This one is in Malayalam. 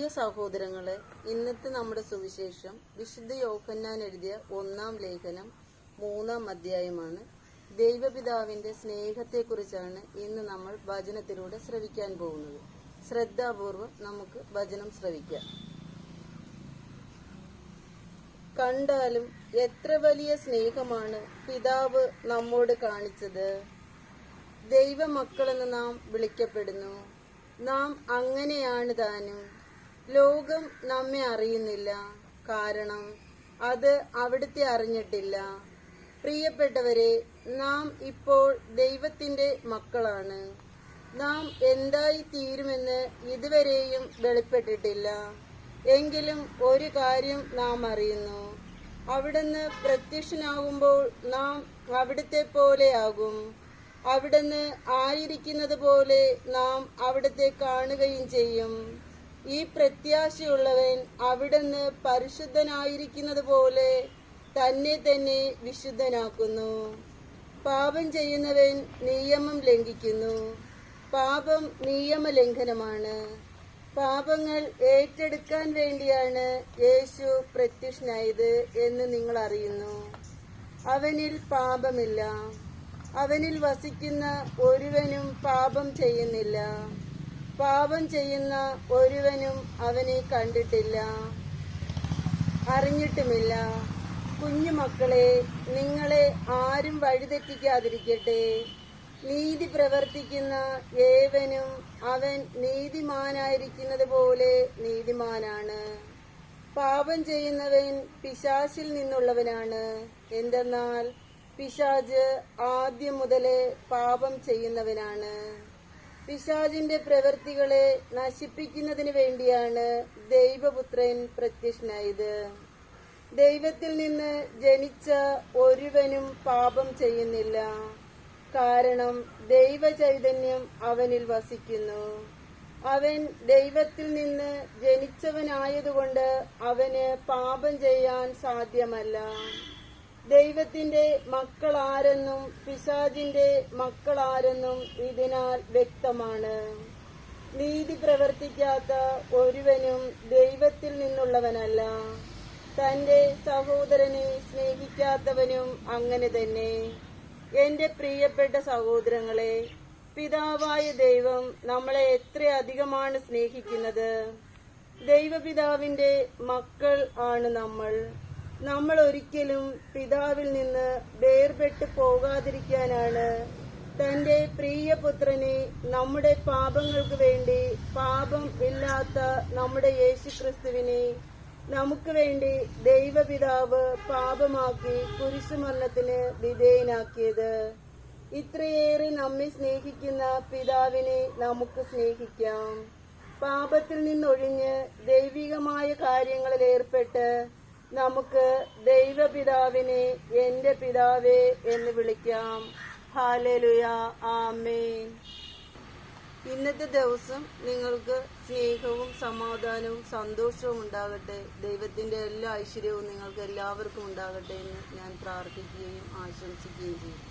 പ്രിയ സഹോദരങ്ങളെ ഇന്നത്തെ നമ്മുടെ സുവിശേഷം വിശുദ്ധ യോഹന്നാൻ എഴുതിയ ഒന്നാം ലേഖനം മൂന്നാം അധ്യായമാണ്. ദൈവപിതാവിന്റെ സ്നേഹത്തെക്കുറിച്ചാണ് ഇന്ന് നമ്മൾ വചനത്തിലൂടെ ശ്രവിക്കാൻ പോകുന്നത്. ശ്രദ്ധാപൂർവം നമുക്ക് വചനം ശ്രവിക്കാം. കണ്ടാലും എത്ര വലിയ സ്നേഹമാണ് പിതാവ് നമ്മോട് കാണിച്ചത്. ദൈവമക്കളെന്ന് നാം വിളിക്കപ്പെടുന്നു. നാം അങ്ങനെയാണ് താനും. ലോകം നമ്മെ അറിയുന്നില്ല. കാരണം അത് അവിടുത്തെ അറിഞ്ഞിട്ടില്ല. പ്രിയപ്പെട്ടവരെ നാം ഇപ്പോൾ ദൈവത്തിന്റെ മക്കളാണ്. നാം എന്തായി തീരുമെന്ന് ഇതുവരെയും വെളിപ്പെട്ടിട്ടില്ല. എങ്കിലും ഒരു കാര്യം നാം അറിയുന്നു. അവിടുന്ന് പ്രത്യക്ഷനാകുമ്പോൾ നാം അവിടുത്തെ പോലെയാകും അവിടുന്ന് ആയിരിക്കുന്നത് പോലെ നാം അവിടുത്തെ കാണുകയും ചെയ്യും. ഈ പ്രത്യാശയുള്ളവൻ അവിടുന്ന് പരിശുദ്ധനായിരിക്കുന്നത് പോലെ തന്നെ തന്നെ വിശുദ്ധനാക്കുന്നു. പാപം ചെയ്യുന്നവൻ നിയമം ലംഘിക്കുന്നു. പാപം നിയമലംഘനമാണ്. പാപങ്ങൾ ഏറ്റെടുക്കാൻ വേണ്ടിയാണ് യേശു പ്രത്യക്ഷനായത് എന്ന് നിങ്ങൾ അറിയുന്നു. അവനിൽ പാപമില്ല. അവനിൽ വസിക്കുന്ന ഒരുവനും പാപം ചെയ്യുന്നില്ല. പാപം ചെയ്യുന്ന ഒരുവനും അവനെ കണ്ടിട്ടില്ല. അറിഞ്ഞിട്ടുമില്ല. കുഞ്ഞുമക്കളെ നിങ്ങളെ ആരും വഴിതെറ്റിക്കാതിരിക്കട്ടെ. നീതി പ്രവർത്തിക്കുന്ന ഏവനും അവൻ നീതിമാനായിരിക്കുന്നത് പോലെ നീതിമാനാണ്. പാപം ചെയ്യുന്നവൻ പിശാചിൽ നിന്നുള്ളവനാണ്. എന്തെന്നാൽ പിശാജ് ആദ്യം മുതലേ പാപം ചെയ്യുന്നവനാണ്. പിശാജിന്റെ പ്രവൃത്തികളെ നശിപ്പിക്കുന്നതിന് വേണ്ടിയാണ് ദൈവപുത്രൻ പ്രത്യക്ഷനായത്. ദൈവത്തിൽ നിന്ന് ജനിച്ച ഒരുവനും പാപം ചെയ്യുന്നില്ല. കാരണം ദൈവചൈതന്യം അവനിൽ വസിക്കുന്നു. അവൻ ദൈവത്തിൽ നിന്ന് ജനിച്ചവനായതുകൊണ്ട് അവന് പാപം ചെയ്യാൻ സാധ്യമല്ല. ദൈവത്തിന്റെ മക്കളാരെന്നും പിശാജിന്റെ മക്കളാരെന്നും ഇതിനാൽ വ്യക്തമാണ്. നീതി പ്രവർത്തിക്കാത്ത ഒരുവനും ദൈവത്തിൽ നിന്നുള്ളവനല്ല. തന്റെ സഹോദരനെ സ്നേഹിക്കാത്തവനും അങ്ങനെ തന്നെ. എന്റെ പ്രിയപ്പെട്ട സഹോദരങ്ങളെ പിതാവായ ദൈവം നമ്മളെ എത്രയധികമാണ് സ്നേഹിക്കുന്നത്. ദൈവപിതാവിന്റെ മക്കൾ ആണ് നമ്മൾ. നമ്മൾ ഒരിക്കലും പിതാവിൽ നിന്ന് വേർപെട്ട് പോകാതിരിക്കാനാണ് തന്റെ പ്രിയപുത്രനെ നമ്മുടെ പാപങ്ങൾക്ക് വേണ്ടി പാപം ഇല്ലാത്ത നമ്മുടെ യേശുക്രിസ്തുവിനെ നമുക്ക് വേണ്ടി ദൈവപിതാവ് പാപമാക്കി കുരിശുമരണത്തിന് വിധേയനാക്കിയത്. ഇത്രയേറെ നമ്മെ സ്നേഹിക്കുന്ന പിതാവിനെ നമുക്ക് സ്നേഹിക്കാം. പാപത്തിൽ നിന്നൊഴിഞ്ഞ് ദൈവികമായ കാര്യങ്ങളിൽ ഏർപ്പെട്ട് നമുക്ക് ദൈവപിതാവിനെ എന്റെ പിതാവേ എന്ന് വിളിക്കാം. ഹാലലുയ ആമേൻ. ഇന്നത്തെ ദിവസം നിങ്ങൾക്ക് സ്നേഹവും സമാധാനവും സന്തോഷവും ഉണ്ടാകട്ടെ. ദൈവത്തിന്റെ എല്ലാ ഐശ്വര്യവും നിങ്ങൾക്ക് എല്ലാവർക്കും ഉണ്ടാകട്ടെ എന്ന് ഞാൻ പ്രാർത്ഥിക്കുകയും ആശംസിക്കുകയും ചെയ്യും